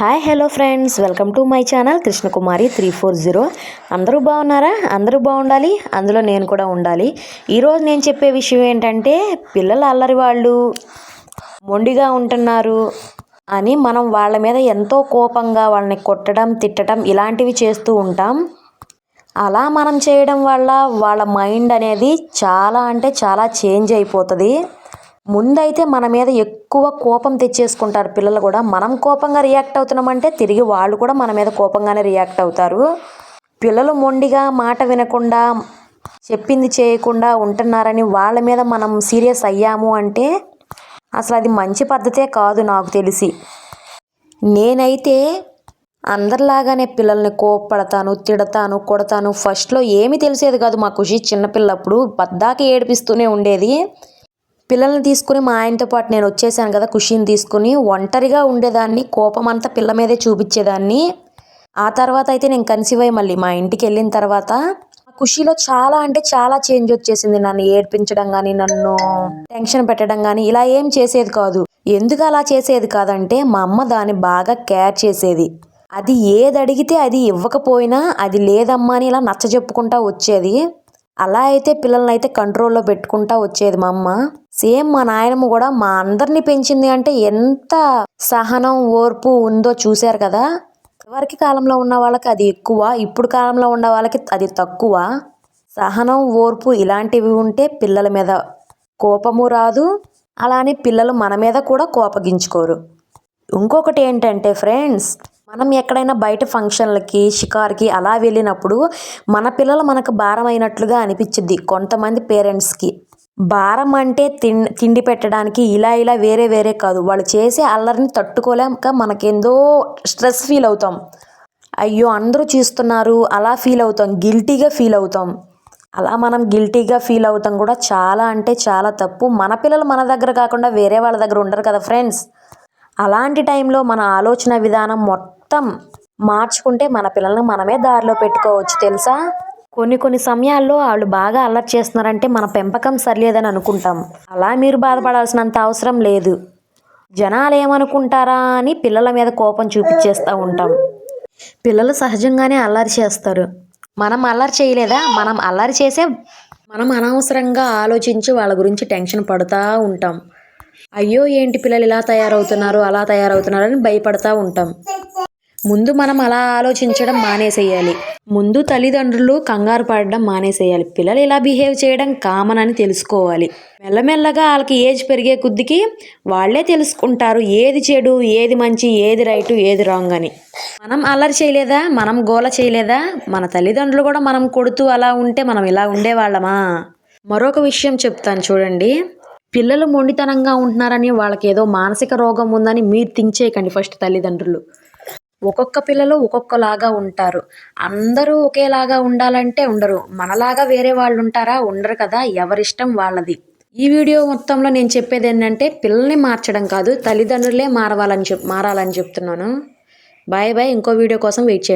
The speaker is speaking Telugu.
Hi hello friends. Welcome to my channel Krishnakumari three four zero. అందరూ బాగున్నారా? అందరూ బాగుండాలి? అందులో నేను కూడా ఉండాలి. ఈరోజు నేను చెప్పే విషయం ఏంటంటే పిల్లలు అల్లరి వాళ్ళు మొండిగా ఉంటున్నారు అని మనం వాళ్ళ మీద ఎంతో కోపంగా వాళ్ళని కొట్టడం తిట్టడం ఇలాంటివి చేస్తూ ఉంటాం. అలా మనం చేయడం వల్ల వాళ్ళ మైండ్ అనేది చాలా అంటే చాలా చేంజ్ అయిపోతుంది. ముందైతే మన మీద ఎక్కువ కోపం తెచ్చేసుకుంటారు పిల్లలు కూడా. మనం కోపంగా రియాక్ట్ అవుతున్నామంటే తిరిగి వాళ్ళు కూడా మన మీద కోపంగానే రియాక్ట్ అవుతారు. పిల్లలు మొండిగా మాట వినకుండా చెప్పింది చేయకుండా ఉంటున్నారని వాళ్ళ మీద మనం సీరియస్ అయ్యాము అంటే అసలు అది మంచి పద్ధతే కాదు నాకు తెలిసి. నేనైతే అందరిలాగానే పిల్లల్ని కోప్పడతాను తిడతాను కొడతాను. ఫస్ట్లో ఏమీ తెలిసేది కాదు మా ఖుషి చిన్నపిల్లప్పుడు. పద్దాకి ఏడిపిస్తూనే ఉండేది. పిల్లల్ని తీసుకుని మా ఆయనతో పాటు నేను వచ్చేసాను కదా ఖుషిని తీసుకుని ఒంటరిగా ఉండేదాన్ని కోపం అంతా పిల్ల మీదే చూపించేదాన్ని. ఆ తర్వాత అయితే నేను కన్సీవ్ అయ్యి మళ్ళీ మా ఇంటికి వెళ్ళిన తర్వాత ఖుషీలో చాలా అంటే చాలా చేంజ్ వచ్చేసింది. నన్ను ఏడ్పించడం కానీ నన్ను టెన్షన్ పెట్టడం కానీ ఇలా ఏం చేసేది కాదు. ఎందుకు అలా చేసేది కాదంటే మా అమ్మ దాన్ని బాగా కేర్ చేసేది. అది ఏది అడిగితే అది ఇవ్వకపోయినా అది లేదమ్మా అని ఇలా నచ్చ చెప్పుకుంటా వచ్చేది. అలా అయితే పిల్లల్ని అయితే కంట్రోల్లో పెట్టుకుంటా వచ్చేది మా అమ్మ. సేమ్ మా నాయనమ్మ కూడా మా అందరినీ పెంచింది అంటే ఎంత సహనం ఓర్పు ఉందో చూశారు కదా. ఇదివరకు కాలంలో ఉన్న వాళ్ళకి అది ఎక్కువ ఇప్పుడు కాలంలో ఉన్న వాళ్ళకి అది తక్కువ. సహనం ఓర్పు ఇలాంటివి ఉంటే పిల్లల మీద కోపము రాదు. అలానే పిల్లలు మన మీద కూడా కోపగించుకోరు. ఇంకొకటి ఏంటంటే ఫ్రెండ్స్ మనం ఎక్కడైనా బయట ఫంక్షన్లకి షికార్కి అలా వెళ్ళినప్పుడు మన పిల్లలు మనకు భారం అయినట్లుగా అనిపించింది కొంతమంది పేరెంట్స్కి. భారం అంటే తిండి తిండి పెట్టడానికి ఇలా ఇలా వేరే వేరే కాదు. వాళ్ళు చేసే అల్లరిని తట్టుకోలేక మనకేందో స్ట్రెస్ ఫీల్ అవుతాం. అయ్యో అందరూ చూస్తున్నారు అలా ఫీల్ అవుతాం గిల్టీగా ఫీల్ అవుతాం. అలా మనం గిల్టీగా ఫీల్ అవుతాం కూడా చాలా అంటే చాలా తప్పు. మన పిల్లలు మన దగ్గర కాకుండా వేరే వాళ్ళ దగ్గర ఉండరు కదా ఫ్రెండ్స్. అలాంటి టైంలో మన ఆలోచన విధానం మొత్తం మొత్తం మార్చుకుంటే మన పిల్లల్ని మనమే దారిలో పెట్టుకోవచ్చు తెలుసా? కొన్ని కొన్ని సమయాల్లో వాళ్ళు బాగా అల్లరి చేస్తున్నారంటే మన పెంపకం సరిలేదని అనుకుంటాం. అలా మీరు బాధపడాల్సినంత అవసరం లేదు. జనాలు ఏమనుకుంటారా అని పిల్లల మీద కోపం చూపించేస్తూ ఉంటాం. పిల్లలు సహజంగానే అల్లరి చేస్తారు. మనం అల్లరి చేయలేదా? మనం అల్లరి చేసే మనం అనవసరంగా ఆలోచించి వాళ్ళ గురించి టెన్షన్ పడుతూ ఉంటాం. అయ్యో ఏంటి పిల్లలు ఇలా తయారవుతున్నారు అలా తయారవుతున్నారు అని భయపడతా ఉంటాం. ముందు మనం అలా ఆలోచించడం మానేసేయాలి. ముందు తల్లిదండ్రులు కంగారు పడడం మానేసేయాలి. పిల్లలు ఇలా బిహేవ్ చేయడం కామన్ అని తెలుసుకోవాలి. మెల్లమెల్లగా వాళ్ళకి ఏజ్ పెరిగే కొద్దికి వాళ్ళే తెలుసుకుంటారు ఏది చెడు ఏది మంచి ఏది రైటు ఏది రాంగ్ అని. మనం అల్లరి చేయలేదా? మనం గోల చేయలేదా? మన తల్లిదండ్రులు కూడా మనం కొడుతూ అలా ఉంటే మనం ఇలా ఉండేవాళ్ళమా? మరొక విషయం చెప్తాను చూడండి. పిల్లలు మొండితనంగా ఉంటున్నారని వాళ్ళకి ఏదో మానసిక రోగం ఉందని మీరు థింక్ చేయకండి ఫస్ట్ తల్లిదండ్రులు. ఒక్కొక్క పిల్లలు ఒక్కొక్కలాగా ఉంటారు. అందరూ ఒకేలాగా ఉండాలంటే ఉండరు. మనలాగా వేరే వాళ్ళు ఉంటారా ఉండరు కదా. ఎవరిష్టం వాళ్ళది. ఈ వీడియో మొత్తంలో నేను చెప్పేది ఏంటంటే పిల్లల్ని మార్చడం కాదు తల్లిదండ్రులే మారవాలని చెప్ మారాలని చెప్తున్నాను. Bye bye. ఇంకో వీడియో కోసం వెయిట్ చేయండి.